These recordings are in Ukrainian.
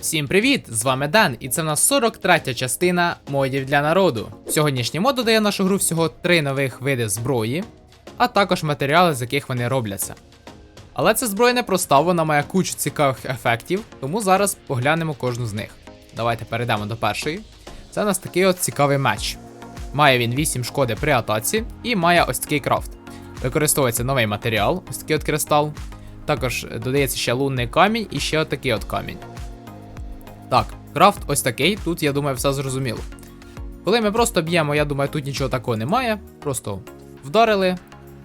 Всім привіт! З вами Дан, і це в нас 43 частина модів для народу. Сьогоднішній мод додає нашу гру всього три нових види зброї, а також матеріали, з яких вони робляться. Але ця зброя не проста, вона має кучу цікавих ефектів, тому зараз поглянемо кожну з них. Давайте перейдемо до першої. Це у нас такий от цікавий меч. Має він 8 шкоди при атаці і має ось такий крафт. Використовується новий матеріал, ось такий от кристал. Також додається ще лунний камінь і ще от такий от камінь. Так, крафт ось такий, тут, я думаю, все зрозуміло. Коли ми просто б'ємо, я думаю, тут нічого такого немає. Просто вдарили,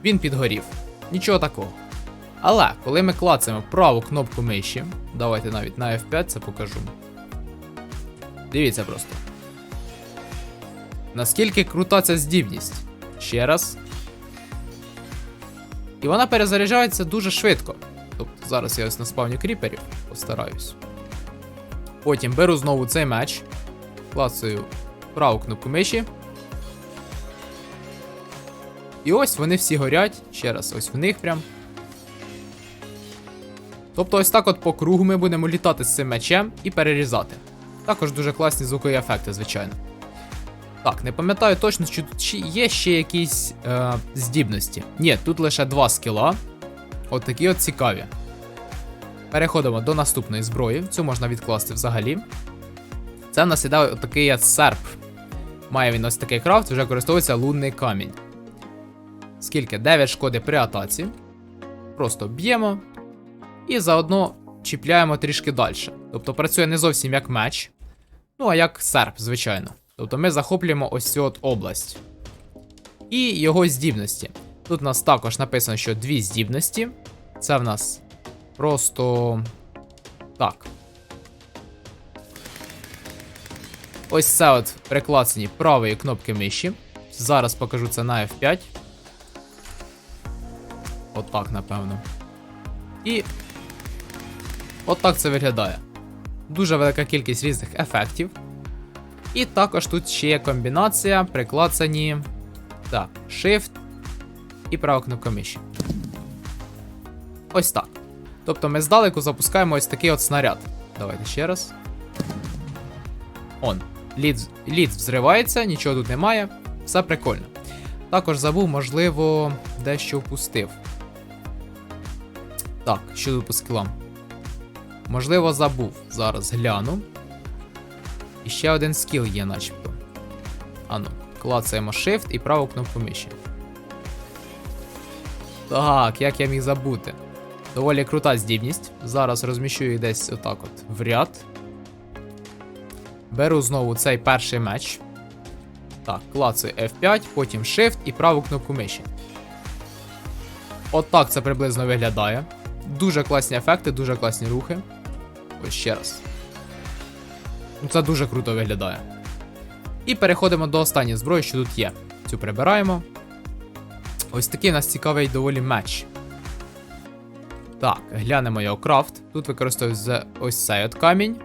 він підгорів. Нічого такого. Але коли ми клацаємо праву кнопку миші, давайте навіть на F5 це покажу. Дивіться просто. Наскільки крута ця здібність. Ще раз. І вона перезаряджається дуже швидко. Тобто зараз я ось наспавню кріперів, постараюсь. Потім беру знову цей меч, клацаю праву кнопку миші. І ось вони всі горять. Ще раз, ось в них прям. Тобто, ось так от по кругу ми будемо літати з цим мечем і перерізати. Також дуже класні звукові ефекти, звичайно. Так, не пам'ятаю точно, чи є ще якісь е, здібності. Ні, тут лише два скіла. От такі от цікаві. Переходимо до наступної зброї. Цю можна відкласти взагалі. Це в нас іде такий серп. Має він ось такий крафт, вже користується лунний камінь. Скільки? 9 шкоди при атаці. Просто б'ємо. І заодно чіпляємо трішки далі. Тобто працює не зовсім як меч. Ну, а як серп, звичайно. Тобто ми захоплюємо ось цю от область. І його здібності. Тут у нас також написано, що дві здібності. Це в нас Просто так. Ось це от приклацані правої кнопки миші. Зараз покажу це на F5. Отак, напевно. І. Отак це виглядає. Дуже велика кількість різних ефектів. І також тут ще є комбінація, приклацані. Так, Shift і права кнопка миші. Ось так. Тобто ми здалеку запускаємо ось такий от снаряд. Давайте ще раз. Он. Лід, лід взривається, нічого тут немає. Все прикольно. Також забув, можливо, дещо впустив. Так, що тут по скілам? Можливо, забув. Зараз гляну. І ще один скіл є, начебто. Ану, клацаємо Shift і праву кнопку миші. Так, як я міг забути? Доволі крута здібність. Зараз розміщу її десь отак от в ряд. Беру знову цей перший меч. Так, клацаю F5, потім Shift і праву кнопку миші. Отак це приблизно виглядає. Дуже класні ефекти, дуже класні рухи. Ось ще раз. Ну, Це дуже круто виглядає. І переходимо до останньої зброї, що тут є. Цю прибираємо. Ось такий у нас цікавий доволі меч. Так, глянемо його крафт. Тут використовується ось цей от камінь.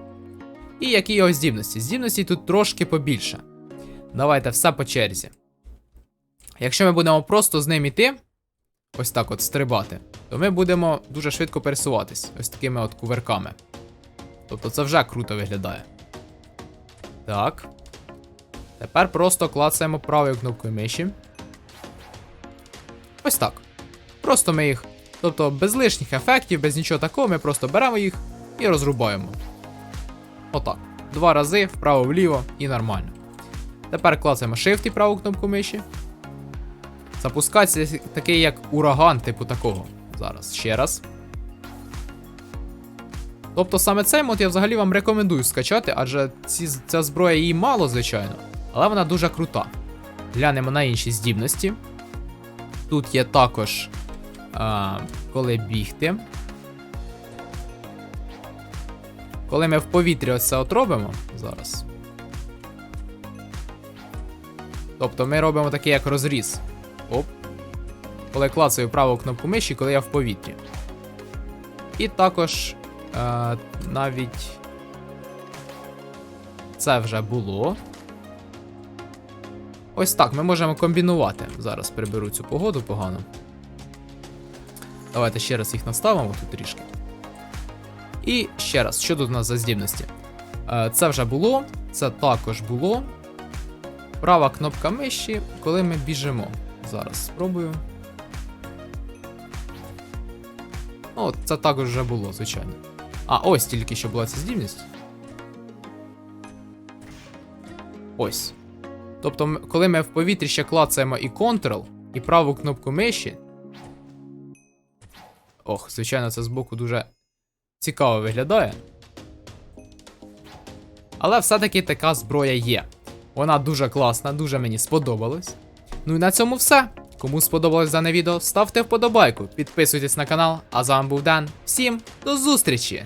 І які його здібності? Здібності тут трошки побільше. Давайте все по черзі. Якщо ми будемо просто з ним іти, ось так от стрибати, то ми будемо дуже швидко пересуватись ось такими от кувырками. Тобто це вже круто виглядає. Так. Тепер просто клацаємо правою кнопкою миші. Ось так. Просто ми їх Тобто без лишніх ефектів, без нічого такого, ми просто беремо їх і розрубаємо. Отак. Два рази вправо-вліво і нормально. Тепер клацаємо Shift і праву кнопку миші. Запускається такий як ураган, типу такого. Зараз ще раз. Тобто саме цей мод я взагалі вам рекомендую скачати, адже ці, ця зброя її мало, звичайно, але вона дуже крута. Глянемо на інші здібності. Тут є також коли бігти. Коли ми в повітрі ось це от робимо зараз. Тобто ми робимо такий як розріз. Оп. Коли клацаю праву кнопку миші, коли я в повітрі. І також е, навіть це вже було. Ось так ми можемо комбінувати. Зараз приберу цю погоду погано. Давайте ще раз їх наставимо тут трішки. І ще раз, що тут у нас за здібності? Е, Це вже було, це також було. Права кнопка миші, коли ми біжимо. Зараз спробую. О, це також вже було, звичайно. А, ось тільки що була ця здібність. Ось. Тобто, коли ми в повітрі ще клацаємо і Ctrl, і праву кнопку миші. Ох, звичайно, це збоку дуже цікаво виглядає. Але все-таки така зброя є. Вона дуже класна, дуже мені сподобалась. Ну і на цьому все. Кому сподобалось дане відео, ставте вподобайку, підписуйтесь на канал, а з вами був Дан. Всім до зустрічі!